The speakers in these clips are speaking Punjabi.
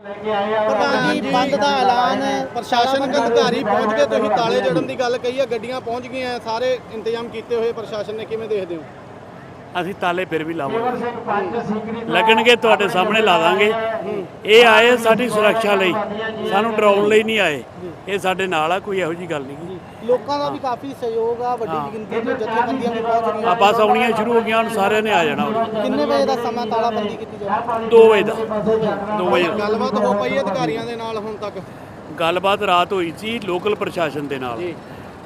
ਪ੍ਰਧਾਨ ਜੀ ਬੰਦ ਦਾ ਐਲਾਨ ਪ੍ਰਸ਼ਾਸਨਿਕ ਅਧਿਕਾਰੀ ਪਹੁੰਚ ਗਏ ਤੁਸੀਂ ਤਾਲੇ ਜੜਨ ਦੀ ਗੱਲ ਕਹੀ ਹੈ ਗੱਡੀਆਂ ਪਹੁੰਚ ਗਈਆਂ ਸਾਰੇ ਇੰਤਜ਼ਾਮ ਕੀਤੇ ਹੋਏ ਪ੍ਰਸ਼ਾਸਨ ਨੇ ਕਿਵੇਂ ਦੇਖਦੇ ਹੋ? ਅਸੀਂ ਤਾਲੇ ਫਿਰ ਵੀ ਲਾਵਾਂਗੇ। ਲੱਗਣਗੇ ਤੁਹਾਡੇ ਸਾਹਮਣੇ ਲਾ ਦਾਂਗੇ ਇਹ ਆਏ ਸਾਡੀ ਸੁਰੱਖਿਆ ਲਈ। ਸਾਨੂੰ ਡਰਾਉਣ ਲਈ ਨਹੀਂ ਆਏ। ਇਹ ਸਾਡੇ ਨਾਲ ਆ ਕੋਈ ਇਹੋ ਜੀ ਗੱਲ ਨਹੀਂ। ਲੋਕਾਂ ਦਾ ਵੀ ਕਾਫੀ ਸਹਿਯੋਗ ਆ ਵੱਡੀ ਗਿਣਤੀ ਵਿੱਚ ਜਥੇਬੰਦੀਆਂ ਵੀ ਪਹੁੰਚ ਆ ਰਹੀਆਂ ਬਸ ਆਉਣੀਆਂ ਸ਼ੁਰੂ ਹੋ ਗਈਆਂ ਹੁਣ ਸਾਰਿਆਂ ਨੇ ਆ ਜਾਣਾ। ਕਿੰਨੇ ਵਜੇ ਦਾ ਸਮਾਂ ਤਾਲਾਬੰਦੀ ਕੀਤੀ ਜਾਵੇ 2 ਵਜੇ ਦਾ। 2 ਵਜੇ। ਗੱਲਬਾਤ ਹੋ ਪਈ ਅਧਿਕਾਰੀਆਂ ਦੇ ਨਾਲ ਹੁਣ ਤੱਕ? ਗੱਲਬਾਤ ਰਾਤ ਹੋਈ ਸੀ ਲੋਕਲ ਪ੍ਰਸ਼ਾਸਨ ਦੇ ਨਾਲ।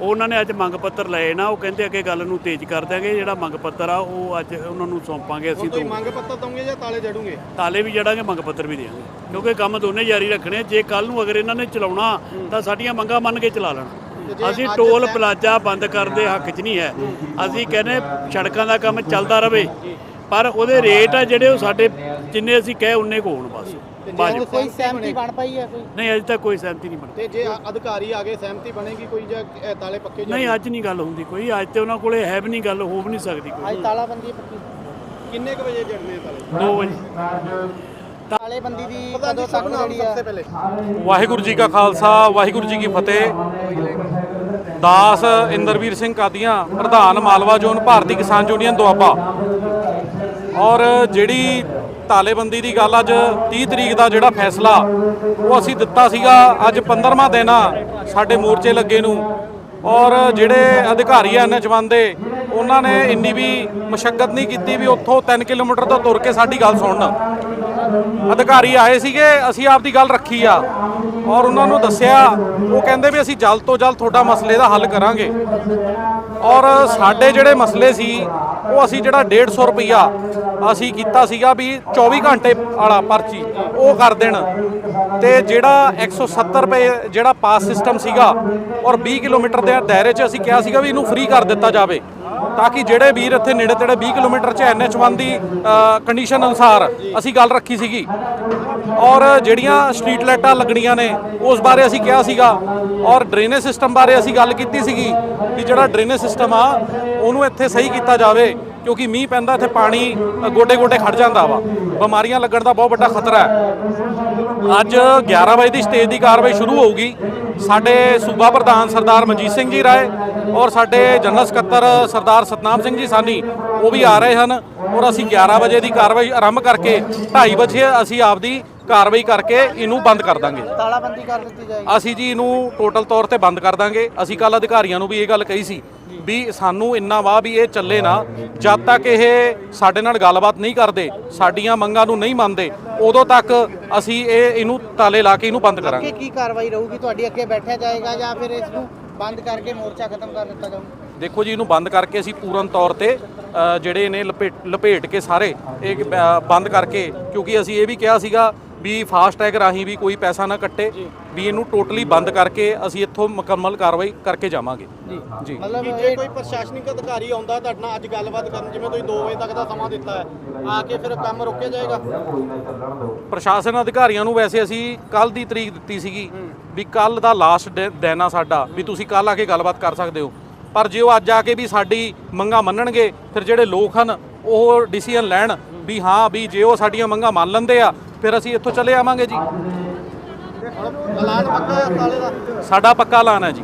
ਉਹਨਾਂ ਨੇ ਅੱਜ ਮੰਗ ਪੱਤਰ ਲਏ ਨਾ ਉਹ ਕਹਿੰਦੇ ਅੱਗੇ ਗੱਲ ਨੂੰ ਤੇਜ਼ ਕਰ ਦਿਆਂਗੇ ਜਿਹੜਾ ਮੰਗ ਪੱਤਰ ਆ ਉਹ ਅੱਜ ਉਹਨਾਂ ਨੂੰ ਸੌਂਪਾਂਗੇ ਅਸੀਂ ਤੋਂ ਮੰਗ ਪੱਤਰ ਦੋਗੇ ਜਾਂ ਤਾਲੇ ਜੜੋਗੇ? ਤਾਲੇ ਵੀ ਜੜਾਂਗੇ ਮੰਗ ਪੱਤਰ ਵੀ ਦੇਵਾਂਗੇ। ਕਿਉਂਕਿ ਕੰਮ ਦੋਨੇ ਜਾਰੀ ਰੱਖਣੇ ਜੇ ਕੱਲ ਨੂੰ ਅਗਰ ਇਹਨਾਂ ਨੇ ਚਲਾਉਣਾ ਤਾਂ ਸਾਡੀਆਂ ਮੰਗਾਂ ਮੰਨ ਕੇ ਚਲਾ ਲੈਣ। ਅਸੀਂ ਟੋਲ ਪਲਾਜ਼ਾ ਬੰਦ ਕਰਨ ਦੇ ਹੱਕ 'ਚ ਨਹੀਂ ਹੈ। ਅਸੀਂ ਕਹਿੰਦੇ ਸੜਕਾਂ ਦਾ ਕੰਮ ਚੱਲਦਾ ਰਵੇ ਪਰ ਉਹਦੇ ਰੇਟ ਆ ਜਿਹੜੇ ਉਹ ਸਾਡੇ ਜਿੰਨੇ ਅਸੀਂ ਕਹੇ ਉਨੇ ਕੋ ਹੋਣ ਬਸ। 'ਚ। ਕੋਈ ਸਹਿਮਤੀ ਬਣ ਪਈ ਹੈ ਕੋਈ? ਨਹੀਂ ਅਜੇ ਤੱਕ ਕੋਈ ਸਹਿਮਤੀ ਨਹੀਂ ਬਣੀ। ਤੇ ਜੇ ਅਧਿਕਾਰੀ ਆ ਗਏ ਸਹਿਮਤੀ ਬਣੇਗੀ ਕੋਈ ਜਾਂ ਇਹ ਤਾਲੇ ਪੱਕੇ ਜਾਂ ਨਹੀਂ ਅੱਜ ਨਹੀਂ ਗੱਲ ਹੁੰਦੀ ਕੋਈ। ਅੱਜ ਤੇ ਉਹਨਾਂ ਕੋਲੇ ਹੈ ਵੀ ਨਹੀਂ ਗੱਲ ਹੋ ਵੀ ਨਹੀਂ ਸਕਦੀ ਕੋਈ। ਅੱਜ ਤਾਲਾਬੰਦੀ ਪੱਕੀ। ਕਿੰਨੇ ਕੁ ਵਜੇ ਜੜਨੇ ਆ ਤਾਲੇ? 2 ਵਜੇ। ਤਾਲੇਬੰਦੀ ਦੀ ਕਦੋਂ ਤੱਕ ਜਿਹੜੀ ਆ ਵਾਹਿਗੁਰੂ ਜੀ ਕਾ ਖਾਲਸਾ ਵਾਹਿਗੁਰੂ ਜੀ ਕੀ ਫਤਿਹ। ਦਾਸ ਇੰਦਰਵੀਰ ਸਿੰਘ ਕਾਦੀਆਂ, ਪ੍ਰਧਾਨ ਮਾਲਵਾ ਜ਼ੋਨ, ਭਾਰਤੀ ਕਿਸਾਨ ਯੂਨੀਅਨ ਦੁਆਬਾ। ਔਰ ਜਿਹੜੀ ਤਾਲੇਬੰਦੀ ਦੀ ਗੱਲ ਅੱਜ 30 ਤਰੀਕ ਦਾ ਜਿਹੜਾ ਫੈਸਲਾ, ਉਹ ਅਸੀਂ ਦਿੱਤਾ ਸੀਗਾ ਅੱਜ 15ਵਾਂ ਦਿਨ ਆ ਸਾਡੇ ਮੋਰਚੇ ਲੱਗੇ ਨੂੰ। ਔਰ ਜਿਹੜੇ ਅਧਿਕਾਰੀ ਆ ਐਨਐਚ1 ਦੇ, ਉਹਨਾਂ ਨੇ ਇੰਨੀ ਵੀ ਮਸ਼ੱਕਤ ਨਹੀਂ ਕੀਤੀ ਵੀ ਉੱਥੋਂ 3 ਕਿਲੋਮੀਟਰ ਤੋਂ ਤੁਰ ਕੇ ਸਾਡੀ ਗੱਲ ਸੁਣਨ। ਅਧਿਕਾਰੀ ਆਏ ਸੀਗੇ, ਅਸੀਂ ਆਪ ਦੀ ਗੱਲ ਰੱਖੀ ਆ। ਔਰ ਉਹਨਾਂ ਨੂੰ ਦੱਸਿਆ, ਉਹ ਕਹਿੰਦੇ ਵੀ ਅਸੀਂ ਜਲਦ ਤੋਂ ਜਲਦ ਤੁਹਾਡਾ ਮਸਲੇ ਦਾ ਹੱਲ ਕਰਾਂਗੇ। ਔਰ ਸਾਡੇ ਜਿਹੜੇ ਮਸਲੇ ਸੀ, ਉਹ ਅਸੀਂ ਜਿਹੜਾ 150 ਰੁਪਈਆ ਅਸੀਂ ਕੀਤਾ ਸੀਗਾ ਵੀ 24 ਘੰਟੇ ਵਾਲਾ ਪਰਚੀ, ਉਹ ਕਰ ਦੇਣ। ਤੇ ਜਿਹੜਾ 170 ਰੁਪਏ ਜਿਹੜਾ ਪਾਸ ਸਿਸਟਮ ਸੀਗਾ, ਔਰ 20 ਕਿਲੋਮੀਟਰ ਦੇ ਦਾਇਰੇ 'ਚ ਅਸੀਂ ਕਿਹਾ ਸੀਗਾ ਵੀ ਇਹਨੂੰ ਫ੍ਰੀ ਕਰ ਦਿੱਤਾ ਜਾਵੇ। ਤਾਂ ਕਿ ਜਿਹੜੇ ਵੀਰ ਇੱਥੇ ਨੇੜੇ ਤੇੜੇ 20 ਕਿਲੋਮੀਟਰ 'ਚ NH1 ਦੀ ਕੰਡੀਸ਼ਨ ਅਨੁਸਾਰ ਅਸੀਂ ਗੱਲ ਰੱਖੀ ਸੀਗੀ। ਔਰ ਜਿਹੜੀਆਂ ਸਟਰੀਟ ਲਾਈਟਾਂ ਲੱਗਣੀਆਂ ਨੇ, ਉਸ ਬਾਰੇ ਅਸੀਂ ਕਿਹਾ ਸੀਗਾ। ਔਰ ਡਰੇਨੇਜ ਸਿਸਟਮ ਬਾਰੇ ਅਸੀਂ ਗੱਲ ਕੀਤੀ ਸੀਗੀ ਕਿ ਜਿਹੜਾ ਡਰੇਨੇਜ ਸਿਸਟਮ ਆ, ਉਹਨੂੰ ਇੱਥੇ ਸਹੀ ਕੀਤਾ ਜਾਵੇ। ਕਿਉਂਕਿ ਮੀਂਹ ਪੈਂਦਾ ਇੱਥੇ ਪਾਣੀ ਗੋਡੇ ਗੋਡੇ ਖੜ ਜਾਂਦਾ ਵਾ। ਬਿਮਾਰੀਆਂ ਲੱਗਣ ਦਾ ਬਹੁਤ ਵੱਡਾ ਖਤਰਾ ਹੈ। ਅੱਜ 11 ਵਜੇ ਦੀ ਸਟੇਜ ਦੀ ਕਾਰਵਾਈ ਸ਼ੁਰੂ ਹੋਊਗੀ। ਸਾਡੇ ਸੂਬਾ ਪ੍ਰਧਾਨ ਸਰਦਾਰ ਮਨਜੀਤ ਸਿੰਘ ਜੀ ਰਾਏ ਔਰ ਸਾਡੇ ਜਨਰਲ ਸਕੱਤਰ ਸਰਦਾਰ ਸਤਨਾਮ ਸਿੰਘ ਜੀ ਸਾਨੀ ਉਹ ਵੀ ਆ ਰਹੇ ਹਨ ਔਰ ਅਸੀਂ 11 ਵਜੇ ਦੀ ਕਾਰਵਾਈ ਆਰੰਭ ਕਰਕੇ 2:30 ਵਜੇ ਅਸੀਂ ਆਪਦੀ ਕਾਰਵਾਈ ਕਰਕੇ ਇਹਨੂੰ ਬੰਦ ਕਰ ਦਾਂਗੇ। ਤਾਲਾਬੰਦੀ ਕਰ ਦਿੱਤੀ ਜਾਏਗੀ। ਅਸੀਂ ਜੀ ਇਹਨੂੰ ਟੋਟਲ ਤੌਰ ਤੇ ਬੰਦ ਕਰ ਦਾਂਗੇ। ਅਸੀਂ ਕੱਲ ਅਧਿਕਾਰੀਆਂ ਨੂੰ ਵੀ ਇਹ ਗੱਲ ਕਹੀ ਸੀ ਵੀ ਸਾਨੂੰ ਇੰਨਾ ਵਾ ਵੀ ਇਹ ਚੱਲੇ ਨਾ ਜਦ ਤੱਕ ਇਹ ਸਾਡੇ ਨਾਲ ਗੱਲਬਾਤ ਨਹੀਂ ਕਰਦੇ ਸਾਡੀਆਂ ਮੰਗਾਂ ਨੂੰ ਨਹੀਂ ਮੰਨਦੇ ਉਦੋਂ ਤੱਕ ਅਸੀਂ ਇਹ ਇਹਨੂੰ ਤਾਲੇ ਲਾ ਕੇ ਇਹਨੂੰ ਬੰਦ ਕਰਾਂਗੇ। ਕੀ ਕਾਰਵਾਈ ਰਹੂਗੀ? ਤੁਹਾਡੀ ਅੱਗੇ ਬੈਠਿਆ ਜਾਏਗਾ ਜਾਂ ਫਿਰ ਇਸ ਨੂੰ ਬੰਦ ਕਰਕੇ ਮੋਰਚਾ ਖਤਮ ਕਰ ਦਿੱਤਾ ਜਾਊਗਾ? ਦੇਖੋ ਜੀ ਇਹਨੂੰ ਬੰਦ ਕਰਕੇ ਅਸੀਂ ਪੂਰਨ ਤੌਰ ਤੇ ਜਿਹੜੇ ਨੇ ਲਪੇਟ ਲਪੇਟ ਕੇ ਸਾਰੇ ਇਹ ਬੰਦ ਕਰਕੇ ਕਿਉਂਕਿ ਅਸੀਂ ਇਹ ਵੀ ਕਿਹਾ ਸੀਗਾ ਵੀ ਫਾਸਟ ਟੈਗ ਰਾਹੀਂ ਵੀ ਕੋਈ ਪੈਸਾ ਨਾ ਕੱਟੇ ਵੀ ਇਹਨੂੰ ਟੋਟਲੀ ਬੰਦ ਕਰਕੇ ਅਸੀਂ ਇੱਥੋਂ ਮੁਕੰਮਲ ਕਾਰਵਾਈ ਕਰਕੇ ਜਾਵਾਂਗੇ। ਜੀ। ਮਤਲਬ ਜੇ ਕੋਈ ਪ੍ਰਸ਼ਾਸਨਿਕ ਅਧਿਕਾਰੀ ਆਉਂਦਾ ਤੁਹਾਡੇ ਨਾਲ ਅੱਜ ਗੱਲਬਾਤ ਕਰਨ ਜਿਵੇਂ ਤੁਸੀਂ 2 ਵਜੇ ਤੱਕ ਦਾ ਸਮਾਂ ਦਿੱਤਾ ਹੈ ਆ ਕੇ ਫਿਰ ਕੰਮ ਰੋਕਿਆ ਜਾਏਗਾ? ਪ੍ਰਸ਼ਾਸਨ ਅਧਿਕਾਰੀਆਂ ਨੂੰ ਵੈਸੇ ਅਸੀਂ ਕੱਲ ਦੀ ਤਰੀਕ ਦਿੱਤੀ ਸੀਗੀ ਵੀ ਕੱਲ ਦਾ ਲਾਸਟ ਦਿਨ ਆ ਸਾਡਾ ਵੀ ਤੁਸੀਂ ਕੱਲ ਆ ਕੇ ਗੱਲਬਾਤ ਕਰ ਸਕਦੇ ਹੋ। ਪਰ ਜੇ ਉਹ ਅੱਜ ਆ ਕੇ ਵੀ ਸਾਡੀ ਮੰਗਾਂ ਮੰਨਣਗੇ ਫਿਰ ਜਿਹੜੇ ਲੋਕ ਹਨ ਉਹ ਡਿਸੀਜਨ ਲੈਣ ਵੀ ਹਾਂ ਵੀ ਜੇ ਉਹ ਸਾਡੀਆਂ ਮੰਗਾਂ ਮੰਨ ਲੈਂਦੇ ਆ ਫਿਰ ਅਸੀਂ ਇੱਥੋਂ ਚਲੇ ਆਵਾਂਗੇ ਜੀ। ਹੁਣ ਐਲਾਨ ਪੱਕਾ ਹੈ ਤਾਲੇ ਦਾ ਸਾਡਾ ਪੱਕਾ ਐਲਾਨ ਹੈ ਜੀ।